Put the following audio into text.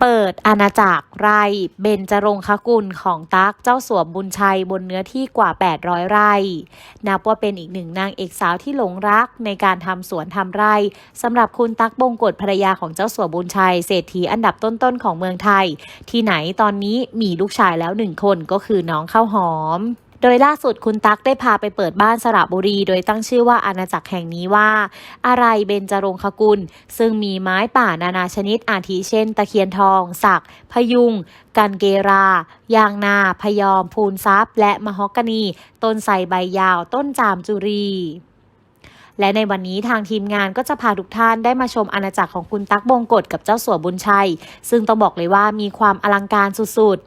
เปิดอาณาจักรไร่เบญจรงคกุลของตั๊กเจ้าสัวบุญชัยบนเนื้อที่กว่า 800 ไร่ นับว่าเป็นอีกหนึ่งนางเอกสาวที่หลงรักในการทำสวนทำไร่สำหรับคุณตั๊กบงกฎภรรยาของเจ้าสัวบุญชัย เศรษฐีอันดับต้นๆของเมืองไทย ที่ไหนตอนนี้มีลูกชายแล้วหนึ่งคนก็คือน้องข้าวหอม โดยล่าสุดคุณตั๊กได้พาไปเปิดบ้านสระบุรี โดยตั้งชื่อว่าอาณาจักรแห่งนี้ว่า อะไรเบญจรงคกุล ซึ่งมีไม้ป่านานาชนิดอาทิเช่น ตะเคียนทอง สัก พยุง กันเกรา ยางนา พยอม พูนซับและมะฮอกกานี ต้นไทรใบยาว ต้นจามจุรีและในวันนี้ทางทีมงานก็จะพาทุกท่านได้มาชมอาณาจักรของคุณตั๊กบงกฎกับเจ้าสัวบุญชัย ซึ่งต้องบอกเลยว่ามีความอลังการสุด